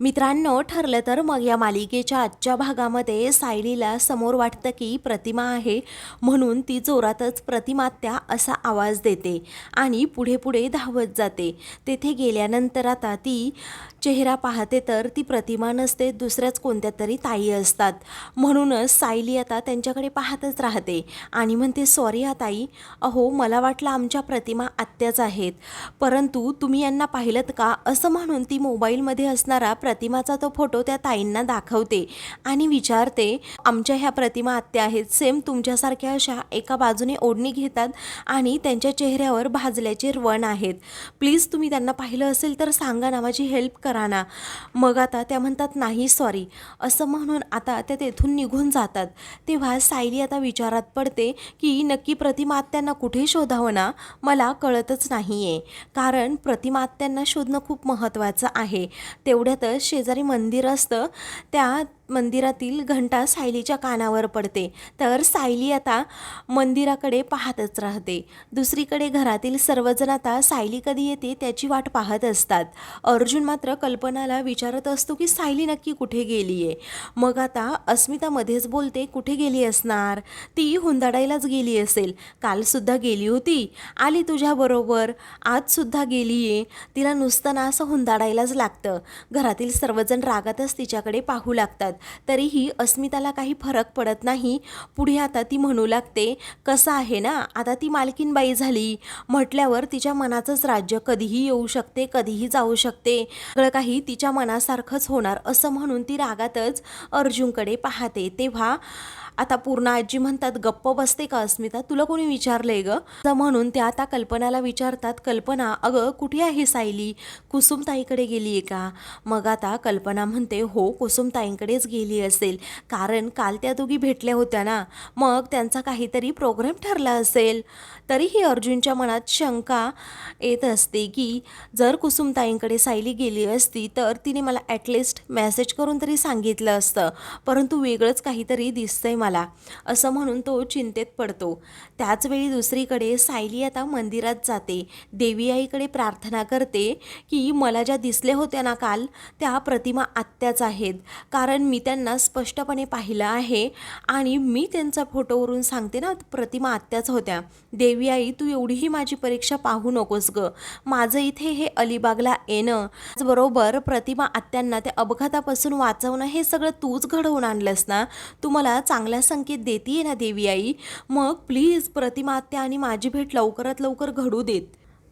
मित्रांनो ठरलं तर मग या मालिकेच्या आजच्या भागामध्ये सायलीला समोर वाटतं की प्रतिमा आहे म्हणून ती जोरातच प्रतिमात्या असा आवाज देते आणि पुढे पुढे धावत जाते. तेथे गेल्यानंतर आता ती चेहरा पाहते तर ती प्रतिमा नसते दुसऱ्याच कोणत्या तरी ताई असतात. म्हणूनच सायली आता त्यांच्याकडे पाहतच राहते आणि म्हणते सॉरी हा ताई अहो मला वाटलं आमच्या प्रतिमा आत्याच आहेत. परंतु तुम्ही यांना पाहिलं का? असं म्हणून ती मोबाईलमध्ये असणारा प्रतिमाचा तो फोटो त्या ताईंना दाखवते आणि विचारते आमच्या ह्या प्रतिमा आत्या आहेत. सेम तुमच्यासारख्या अशा एका बाजूने ओढणी घेतात आणि त्यांच्या चेहऱ्यावर भाजल्याचे रवण आहेत. प्लीज तुम्ही त्यांना पाहिलं असेल तर सांगा ना माझी हेल्प करा ना. मग आता त्या म्हणतात नाही सॉरी. असं म्हणून आता त्या तेथून निघून जातात. तेव्हा सायली आता विचारात पडते की नक्की प्रतिमा आत्यांना कुठे शोधावं ना? मला कळतच नाही आहे कारण प्रतिमा आत्यांना शोधणं खूप महत्त्वाचं आहे. तेवढ्यातच शेजारी मंदिर असतं त्या मंदिरातील घंटा सायलीच्या कानावर पडते. तर सायली आता मंदिराकडे पाहतच राहते. दुसरीकडे घरातील सर्वजण आता सायली कधी येते त्याची वाट पाहत असतात. अर्जुन मात्र कल्पनाला विचारत असतो की सायली नक्की कुठे गेली आहे मग आता अस्मिता मध्येच बोलते कुठे गेली असणार? ती हुंदाडायलाच गेली असेल. कालसुद्धा गेली होती. आली तुझ्याबरोबर आजसुद्धा गेली आहे तिला नुसतं ना असं हुंदाडायलाच लागतं. घरातील सर्वजण रागातच तिच्याकडे पाहू लागतात. तरीही अस्मिताला काही फरक पडत नाही. पुढे आता ती म्हणू लागते कसं आहे ना? आता ती मालकीनबाई झाली. म्हटल्यावर तिच्या मनाचंच राज्य कधीही येऊ शकते कधीही जाऊ शकते. सगळं काही तिच्या मनासारखंच होणार असं म्हणून ती रागातच अर्जुनकडे पाहते. तेव्हा आता पूर्ण आजी म्हणतात गप्प बसते का अस्मिता? तुला कोणी विचारलंय ग? म्हणून त्या आता कल्पनाला विचारतात कल्पना अगं कुठे आहे सायली? कुसुमताईकडे गेली आहे का? मग आता कल्पना म्हणते हो कुसुमताईंकडेच गेली असेल कारण काल त्या दोघी भेटल्या होत्या ना मग त्यांचा काहीतरी प्रोग्राम ठरला असेल. तरीही अर्जुनच्या मनात शंका येत असते की जर कुसुमताईंकडे सायली गेली असती तर तिने मला ॲटलिस्ट मेसेज करून तरी सांगितलं असतं परंतु वेगळंच काहीतरी दिसतंय मला असं म्हणून तो चिंतेत पडतो. त्याचवेळी दुसरीकडे सायली आता मंदिरात जाते. देवी आईकडे प्रार्थना करते की मला ज्या दिसल्या होत्या ना काल त्या प्रतिमा आत्याच आहेत. कारण मी त्यांना स्पष्टपणे पाहिलं आहे आणि मी त्यांचा फोटोवरून सांगते ना प्रतिमा आत्याच होत्या. देवी आई तू एवढीही माझी परीक्षा पाहू नकोस ग. माझं इथे हे अलिबागला येणं बरोबर प्रतिमा आत्यांना त्या अपघातापासून वाचवणं हे सगळं तूच घडवून आणलंस ना. तू मला चांगलं संकेत देते ना देवी आई. मग प्लीज प्रतिमा आत्या आणि माझी भेट लवकरात लवकर घडू देत.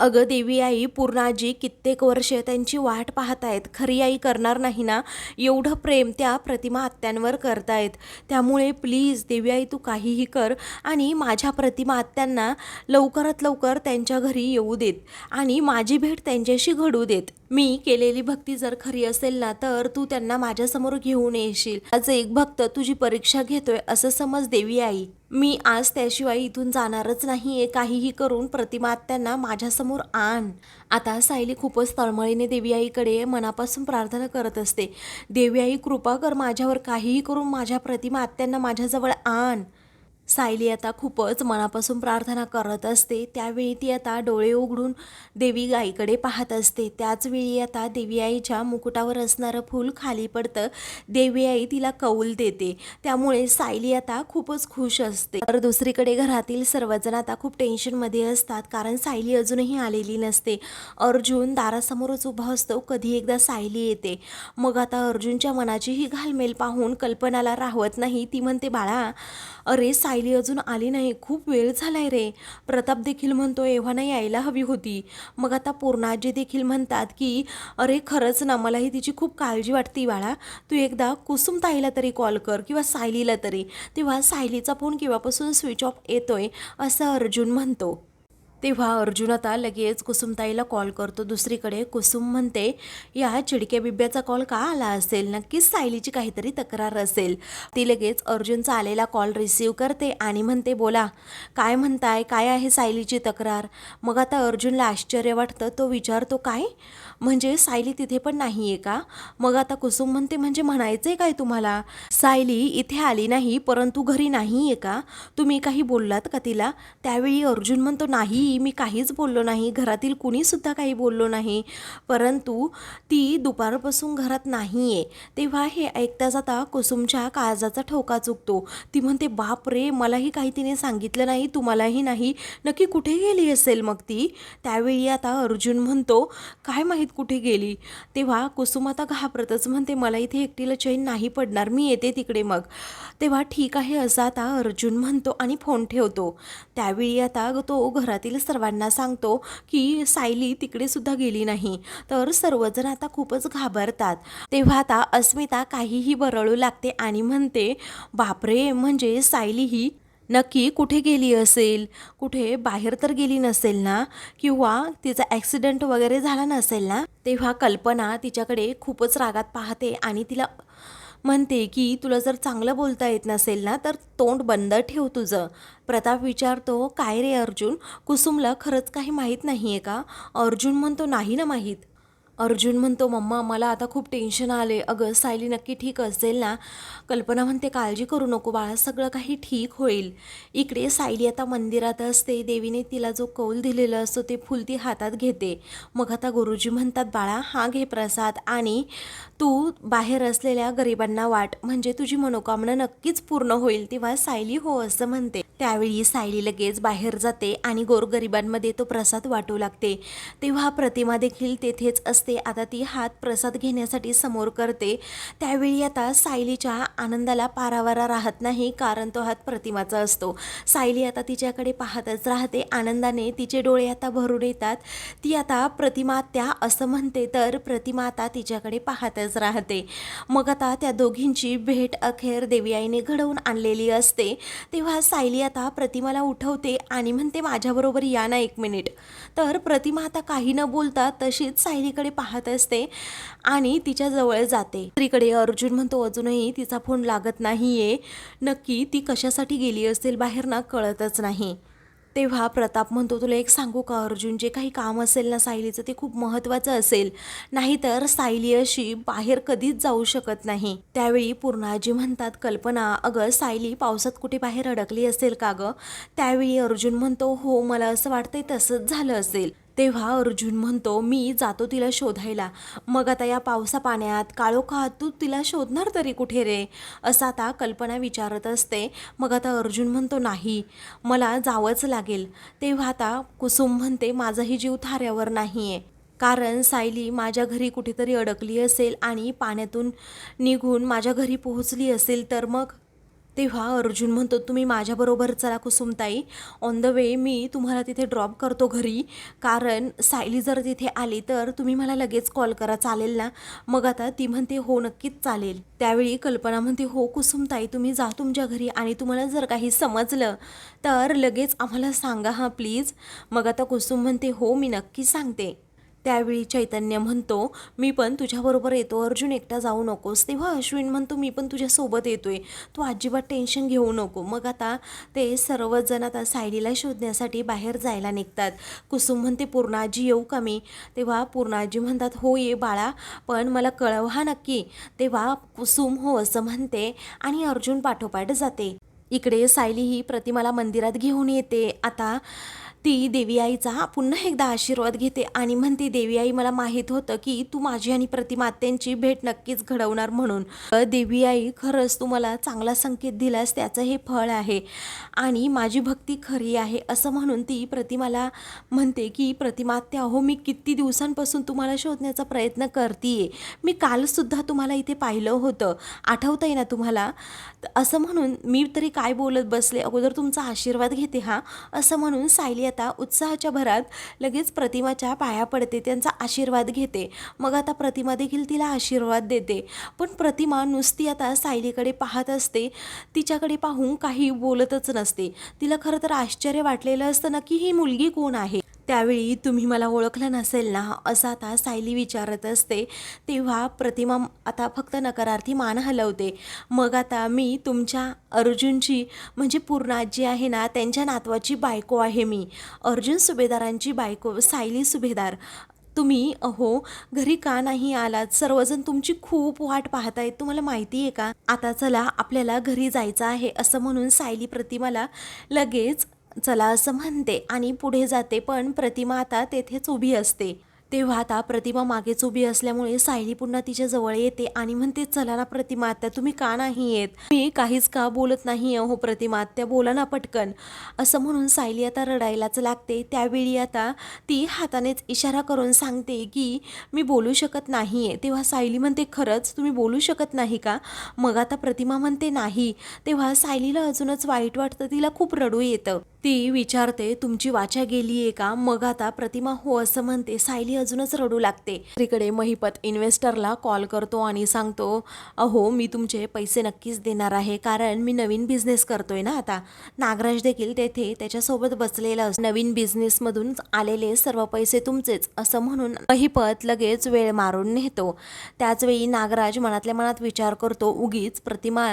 अगं देवी आई पूर्णाजी कित्येक वर्ष त्यांची वाट पाहतायत खरी आई करणार नाही ना? एवढं प्रेम त्या प्रतिमा आत्यांवर करतायत. त्यामुळे प्लीज देवी आई तू काहीही कर आणि माझ्या प्रतिमा आत्यांना लवकरात लवकर त्यांच्या घरी येऊ देत आणि माझी भेट त्यांच्याशी घडू देत. मी केलेली भक्ती जर खरी असेल ना तर तू त्यांना माझ्यासमोर घेऊन येशील. आज एक भक्त तुझी परीक्षा घेतोय असं समज देवी आई. मी आज त्याशिवाय इथून जाणारच नाही आहे काहीही करून प्रतिमा त्यांना माझ्यासमोर आण. आता सायली खूपच तळमळीने देवी आईकडे मनापासून प्रार्थना करत असते. देवी आई कृपा कर माझ्यावर काहीही करून माझ्या प्रतिमा आत्यांना माझ्याजवळ आण. सायली आता खूपच मनापासून प्रार्थना करत असते. त्यावेळी ती आता डोळे उघडून देवी आईकडे पाहत असते. त्याचवेळी आता देवी आईच्या मुकुटावर असणारं फूल खाली पडतं. देवी आई तिला कौल देते. त्यामुळे सायली आता खूपच खुश असते. तर दुसरीकडे घरातील सर्वजण आता खूप टेन्शनमध्ये असतात. कारण सायली अजूनही आलेली नसते. अर्जुन दारासमोरच उभा असतो. कधी एकदा सायली येते. मग आता अर्जुनच्या मनाची ही घालमेल पाहून कल्पनाला राहवत नाही. ती म्हणते बाळा अरे सायली अजून आली नाही. खूप वेळ झालाय रे. प्रताप देखील म्हणतो एव्हा नाही यायला हवी होती. मग आता पूर्णाजी देखील म्हणतात की अरे खरंच ना मलाही तिची खूप काळजी वाटते बाळा. तू एकदा कुसुम ताईला तरी कॉल कर किंवा सायलीला तरी. तेव्हा सायलीचा फोन केव्हापासून स्विच ऑफ येतोय असं अर्जुन म्हणतो. तेव्हा अर्जुन आता लगेच कुसुमताईला कॉल करतो. दुसरीकडे कुसुम म्हणते या चिडक्या बिब्याचा कॉल का आला असेल? नक्कीच सायलीची काहीतरी तक्रार असेल. ती लगेच अर्जुनचा आलेला कॉल रिसीव करते आणि म्हणते बोला काय म्हणताय? काय आहे सायलीची तक्रार? मग आता अर्जुनला आश्चर्य वाटतं. तो विचारतो काय? म्हणजे सायली तिथे पण नाही आहे का? मग आता कुसुम म्हणते म्हणजे म्हणायचं आहे काय तुम्हाला? सायली इथे आली नाही परंतु घरी नाही आहे का? तुम्ही काही बोललात का तिला? त्यावेळी अर्जुन म्हणतो नाही मी काहीच बोललो नाही घरातील कुणीसुद्धा काही बोललो नाही परंतु ती दुपारपासून घरात नाही आहे तेव्हा हे ऐकता जाता कुसुमच्या काळजाचा ठोका चुकतो. ती म्हणते बाप रे मलाही काही तिने सांगितलं नाही तुम्हालाही नाही. नक्की कुठे गेली असेल मग ती? त्यावेळी आता अर्जुन म्हणतो काय माहीत कुठे गेली? तेव्हा कुसुम आता घाबरतच म्हणते मला इथे एकटीला चैन नाही पडणार मी येते तिकडे मग. तेव्हा ठीक आहे असं आता अर्जुन म्हणतो आणि फोन ठेवतो. त्यावेळी आता तो घरातील सर्वांना सांगतो की सायली तिकडे सुद्धा गेली नाही. तर सर्वजण आता खूपच घाबरतात. तेव्हा आता अस्मिता काहीही बरळू लागते आणि म्हणते बापरे म्हणजे सायली ही नक्की कुठे गेली असेल? कुठे बाहेर तर गेली नसेल ना? किंवा तिचा ॲक्सिडेंट वगैरे झाला नसेल ना? तेव्हा कल्पना तिच्याकडे खूपच रागात पाहते आणि तिला म्हणते की तुला जर चांगलं बोलता येत नसेल ना तर तोंड बंद ठेव तुझं. प्रताप विचारतो काय रे अर्जुन? कुसुमला खरंच काही माहीत नाही आहे का? अर्जुन म्हणतो नाही ना माहीत. अर्जुन म्हणतो मम्मा मला आता खूप टेन्शन आले अगं सायली नक्की ठीक असेल ना? कल्पना म्हणते काळजी करू नको बाळा सगळं काही ठीक होईल. इकडे सायली आता मंदिरात असते. देवीने तिला जो कौल दिलेला असतो ते फुल ती हातात घेते. मग आता गुरुजी म्हणतात बाळा हा घे प्रसाद आणि तू बाहेर असलेल्या गरिबांना वाट. म्हणजे तुझी मनोकामना नक्कीच पूर्ण होईल. तेव्हा सायली हो असं म्हणते. त्यावेळी सायली लगेच बाहेर जाते आणि गोरगरिबांमध्ये तो प्रसाद वाटू लागते. तेव्हा प्रतिमा देखील तेथेच असते. आता ती हात प्रसाद घेण्यासाठी समोर करते. त्यावेळी आता सायलीच्या आनंदाला पारावारा राहत नाही कारण तो हात प्रतिमाचा असतो. सायली आता तिच्याकडे पाहतच राहते. आनंदाने तिचे डोळे आता भरून येतात. ती आता प्रतिमा त्या असं म्हणते तर प्रतिमा आता तिच्याकडे पाहतच राहते. मग आता त्या दोघींची भेट अखेर देवी आईने घडवून आणलेली असते. तेव्हा सायली आता प्रतिमाला उठवते आणि म्हणते माझ्याबरोबर या ना एक मिनिट. तर प्रतिमा आता काही न बोलता तशीच सायलीकडे पाहत असते आणि तिच्या जवळ जाते. स्त्रीकडे अर्जुन म्हणतो अजूनही तिचा फोन लागत नाहीये. नक्की ती कशासाठी गेली असेल बाहेर ना कळतच नाही. तेव्हा प्रताप म्हणतो तुला एक सांगू का अर्जुन जे काही काम असेल ना सायलीचं ते खूप महत्त्वाचं असेल. नाहीतर सायली अशी बाहेर कधीच जाऊ शकत नाही. त्यावेळी पूर्णाजी म्हणतात कल्पना अगं सायली पावसात कुठे बाहेर अडकली असेल का गं? त्यावेळी अर्जुन म्हणतो हो मला असं वाटतंय तसंच झालं असेल. तेव्हा अर्जुन म्हणतो मी जातो तिला शोधायला. मग आता या पावसा पाण्यात काळोखात तू तिला शोधणार तरी कुठे रे? असं आता कल्पना विचारत असते. मग आता अर्जुन म्हणतो नाही मला जावंच लागेल. तेव्हा आता कुसुम म्हणते माझाही जीव थाऱ्यावर नाही आहे कारण सायली माझ्या घरी कुठेतरी अडकली असेल आणि पाण्यातून निघून माझ्या घरी पोहोचली असेल तर मग तेव्हा अर्जुन म्हणतो तुम्ही माझ्याबरोबर चला कुसुमताई. ऑन द वे मी तुम्हाला तिथे ड्रॉप करतो घरी. कारण सायली जर तिथे आली तर तुम्ही मला लगेच कॉल करा. चालेल ना? मग आता ती म्हणते हो नक्कीच चालेल. त्यावेळी कल्पना म्हणते हो कुसुमताई तुम्ही जा तुमच्या घरी आणि तुम्हाला जर काही समजलं तर लगेच आम्हाला सांगा हां प्लीज मग आता कुसुम म्हणते हो मी नक्की सांगते. त्यावेळी चैतन्य म्हणतो मी पण तुझ्याबरोबर येतो अर्जुन एकटा जाऊ नकोस. तेव्हा अश्विन म्हणतो मी पण तुझ्यासोबत येतोय. तू अजिबात टेन्शन घेऊ नको. मग आता ते सर्वजण आता सायलीला शोधण्यासाठी बाहेर जायला निघतात. कुसुम म्हणते पूर्णाजी येऊ का मी? तेव्हा पूर्णाजी म्हणतात हो ये बाळा पण मला कळव हा नक्की. तेव्हा कुसुम हो असं म्हणते आणि अर्जुन पाठोपाठ जाते. इकडे सायली ही प्रतिमाला मंदिरात घेऊन येते. आता ती देवी आईचा पुन्हा एकदा आशीर्वाद घेते आणि म्हणते देवी आई मला माहीत होतं की तू माझी आणि प्रतिमात्यांची भेट नक्कीच घडवणार म्हणून. देवी आई खरंच तू मला चांगला संकेत दिलास त्याचं हे फळ आहे आणि माझी भक्ती खरी आहे. असं म्हणून ती प्रतिमाला म्हणते की प्रतिमात्या हो मी किती दिवसांपासून तुम्हाला शोधण्याचा प्रयत्न करतीये. मी कालसुद्धा तुम्हाला इथे पाहिलं होतं. आठवतंय ना तुम्हाला? असं म्हणून मी तरी काय बोलत बसले? अगोदर तुमचा आशीर्वाद घेते हा. असं म्हणून सायली आता उत्साहाच्या भरात लगेच प्रतिमाच्या पाया पडते त्यांचा आशीर्वाद घेते. मग आता प्रतिमा देखील तिला आशीर्वाद देते. पण प्रतिमा नुसती आता सायलीकडे पाहत असते. तिच्याकडे पाहून काही बोलतच नसते. तिला खरं तर आश्चर्य वाटलेलं असतं ना की ही मुलगी कोण आहे? त्यावेळी तुम्ही मला ओळखलं नसेल ना असं आता सायली विचारत असते. तेव्हा प्रतिमा आता फक्त नकारार्थी मान हलवते. मग आता मी तुमच्या अर्जुनची म्हणजे पूर्णा जी आहे ना त्यांच्या नातवाची बायको आहे मी. अर्जुन सुभेदारांची बायको सायली सुभेदार. तुम्ही अहो घरी का नाही आलात? सर्वजण तुमची खूप वाट पाहतायत. तुम्हाला माहिती आहे का? आता चला आपल्याला घरी जायचं आहे असं म्हणून सायली प्रतिमाला लगेच चला असं म्हणते आणि पुढे जाते पण प्रतिमा आता तेथेच उभी असते. तेव्हा आता प्रतिमा मागेच उभी असल्यामुळे सायली पुन्हा तिच्या जवळ येते आणि म्हणते चला ना प्रतिमा आत्या तुम्ही का नाही येत? मी काहीच का बोलत नाही हो प्रतिमा आत्या बोला ना पटकन. असं म्हणून सायली आता रडायलाच लागते. त्यावेळी आता ती हातानेच इशारा करून सांगते की मी बोलू शकत नाही आहे. तेव्हा सायली म्हणते खरंच? तुम्ही बोलू शकत नाही का? मग आता प्रतिमा म्हणते नाही. तेव्हा सायलीला अजूनच वाईट वाटतं तिला खूप रडू येतं. ती विचारते तुमची वाचा गेली आहे का? मग आता प्रतिमा हो असं म्हणते सायली अजूनच रडू लागते. तिकडे महिपत इन्व्हेस्टरला कॉल करतो आणि सांगतो अहो मी तुमचे पैसे नक्कीच देणार आहे कारण मी नवीन बिझनेस करतोय ना आता. नागराज देखील तेथे त्याच्यासोबत बसलेला असतो. नवीन बिझनेसमधून आलेले सर्व पैसे तुमचेच असं म्हणून महिपत लगेच वेळ मारून नेतो. त्याचवेळी नागराज मनातल्या मनात विचार करतो उगीच प्रतिमा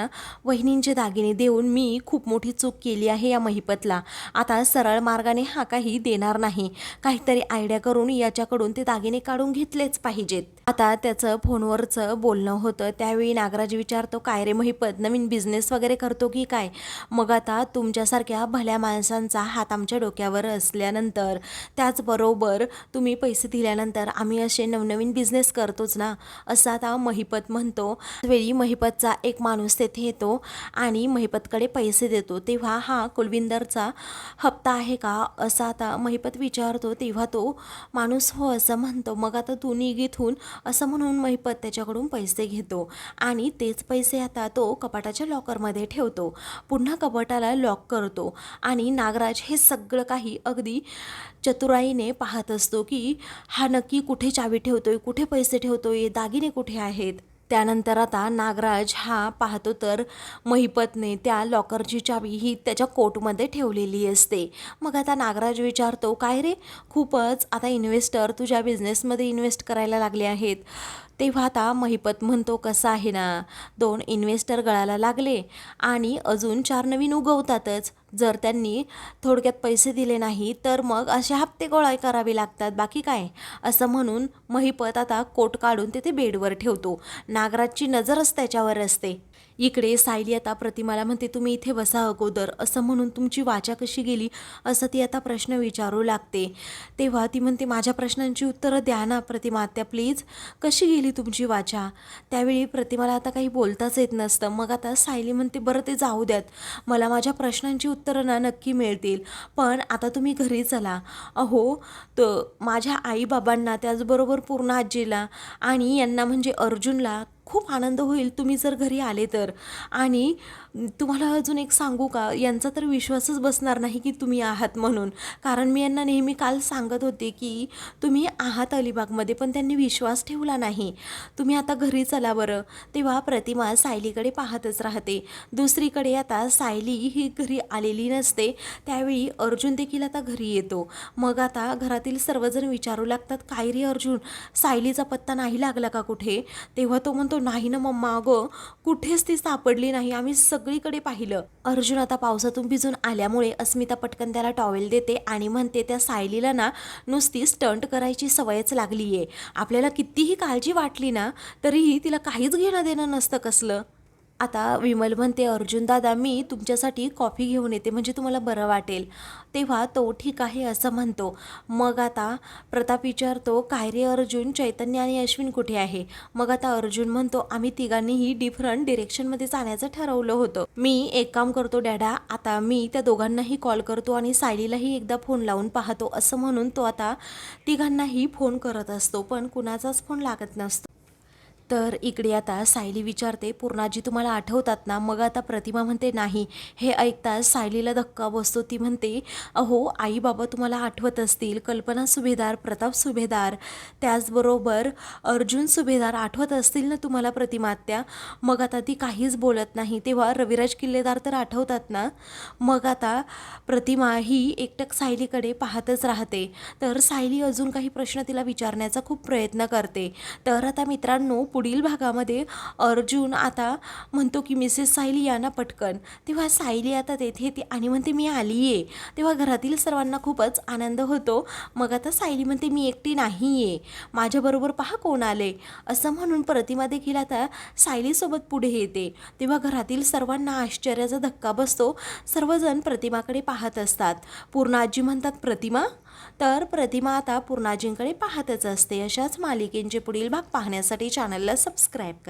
वहिनींचे दागिने देऊन मी खूप मोठी चूक केली आहे या महिपतला. आता सरळ मार्गाने हा काही देणार नाही. काहीतरी आयडिया करून याच्याकडून ते दागिने काढून घेतलेच पाहिजेत. आता त्याचं फोनवरचं बोलणं होतं. त्यावेळी नागराज विचारतो काय रे महिपत नवीन बिझनेस वगैरे करतो की काय? मग आता तुमच्यासारख्या भल्या माणसांचा हात आमच्या डोक्यावर असल्यानंतर त्याचबरोबर तुम्ही पैसे दिल्यानंतर आम्ही असे नवनवीन बिझनेस करतोच ना असं आता महिपत म्हणतो. वेळी महिपतचा एक माणूस तेथे येतो आणि महिपतकडे पैसे देतो. तेव्हा हा कुलविंदरचा हप्ता आहे का असा आता महिपत विचारतो. तेव्हा तो माणूस हो असं असं म्हणतो. मग आता तू निघ होऊन असं म्हणून महिपत त्याच्याकडून पैसे घेतो. आणि तेच पैसे आता तो कपाटाच्या लॉकरमध्ये ठेवतो. पुन्हा कपाटाला लॉक करतो. आणि नागराज हे सगळं काही अगदी चतुराईने पाहत असतो की हा नक्की कुठे चावी ठेवतोय? कुठे पैसे ठेवतोय? दागिने कुठे आहेत? त्यानंतर आता नागराज हा पाहतो तर महिपतने त्या लॉकरची चावी ही त्याच्या कोटमध्ये ठेवलेली असते. मग आता नागराज विचारतो काय रे? खूपच? आता इन्व्हेस्टर तुझ्या बिझनेसमध्ये इन्व्हेस्ट करायला लागले आहेत. तेव्हा आता महिपत म्हणतो कसं आहे ना? दोन इन्व्हेस्टर गळाला लागले आणि अजून चार नवीन उगवतातच. जर त्यांनी थोडक्यात पैसे दिले नाही तर मग असे हप्ते गोळा करावे लागतात. बाकी काय? असं म्हणून महिपत आता कोट काढून तिथे बेडवर ठेवतो. नागराजची नजरच त्याच्यावर असते. इकडे सायली आता प्रतिमाला म्हणते तुम्ही इथे बसा अगोदर. असं म्हणून तुमची वाचा कशी गेली? असं ती आता प्रश्न विचारू लागते. तेव्हा ती म्हणते माझ्या प्रश्नांची उत्तरं द्या ना प्रतिमा आत्या प्लीज कशी गेली तुमची वाचा? त्यावेळी प्रतिमाला आता काही बोलताच येत नसतं. मग आता सायली म्हणते बरं ते जाऊ द्यात. मला माझ्या प्रश्नांची उत्तरं ना नक्की मिळतील. पण आता तुम्ही घरी चला. अहो तर माझ्या आईबाबांना त्याचबरोबर पूर्ण आजीला आणि यांना म्हणजे अर्जुनला खूप आनंद होईल तुम्ही जर घरी आले तर. आणि तुम्हाला अजून एक सांगू का? यांचा तर विश्वासच बसणार नाही की तुम्ही आहात म्हणून. कारण मी यांना नेहमी काल सांगत होते की तुम्ही आहात अलिबागमध्ये पण त्यांनी विश्वास ठेवला नाही. तुम्ही आता घरी चला बरं. तेव्हा प्रतिमा सायलीकडे पाहतच राहते. दुसरीकडे आता सायली ही घरी आलेली नसते. त्यावेळी अर्जुन देखील आता घरी येतो. मग आता घरातील सर्वजण विचारू लागतात काय रे अर्जुन? सायलीचा पत्ता नाही लागला का कुठे? तेव्हा तो म्हणतो नाही ना मम्मा अगं. कुठेच ती सापडली नाही. आम्ही सगळीकडे पाहिलं. अर्जुन आता पावसातून भिजून आल्यामुळे अस्मिता पटकन त्याला टॉवेल देते आणि म्हणते त्या सायलीला ना नुसती स्टंट करायची सवयच लागली आहे आपल्याला कितीही काळजी वाटली ना तरीही तिला काहीच घेणं देणं नसतं कसलं. आता विमल म्हणते अर्जुन दादा मी तुमच्यासाठी कॉफी घेऊन येते म्हणजे तुम्हाला बरं वाटेल. तेव्हा तो ठीक आहे असं म्हणतो. मग आता प्रताप विचारतो काय रे अर्जुन चैतन्य आणि अश्विन कुठे आहे? मग आता अर्जुन म्हणतो आम्ही तिघांनीही डिफरंट डिरेक्शनमध्ये जाण्याचं ठरवलं होतं. मी एक काम करतो डॅडा आता मी त्या दोघांनाही कॉल करतो आणि सायलीलाही एकदा फोन लावून पाहतो असं म्हणून तो आता तिघांनाही फोन करत असतो पण कुणाचाच फोन लागत नसतो. तर इकडे आता सायली विचारते पूर्णाजी तुम्हाला आठवतात ना? मग आता प्रतिमा म्हणते नाही हे ऐकताच सायलीला धक्का बसतो. ती म्हणते अहो आई बाबा तुम्हाला आठवत असतील कल्पना सुभेदार प्रताप सुभेदार त्याचबरोबर अर्जुन सुभेदार आठवत असतील ना तुम्हाला प्रतिमात्या मग आता ती काहीच बोलत नाही. तेव्हा रविराज किल्लेदार तर आठवतात ना? मग आता प्रतिमा ही एकटक सायलीकडे पाहतच राहते. तर सायली अजून काही प्रश्न तिला विचारण्याचा खूप प्रयत्न करते. तर आता मित्रांनो पुढील भागामध्ये अर्जुन आता म्हणतो की मिसेस सायली या ना पटकन. तेव्हा सायली आता तेथे येते आणि म्हणते मी आली आहे तेव्हा घरातील सर्वांना खूपच आनंद होतो. मग आता सायली म्हणते मी एकटी नाही आहे माझ्याबरोबर पहा कोण आले असं म्हणून प्रतिमा देखील आता सायलीसोबत पुढे येते. तेव्हा घरातील सर्वांना आश्चर्याचा धक्का बसतो. सर्वजण प्रतिमाकडे पाहत असतात. पूर्ण आजी म्हणतात प्रतिमा तर प्रतिमा आता पूर्णाजींकडे पाहतच असते. अशाच मालिकेंचे पुढील भाग पाहण्यासाठी चॅनलला सबस्क्राईब करा.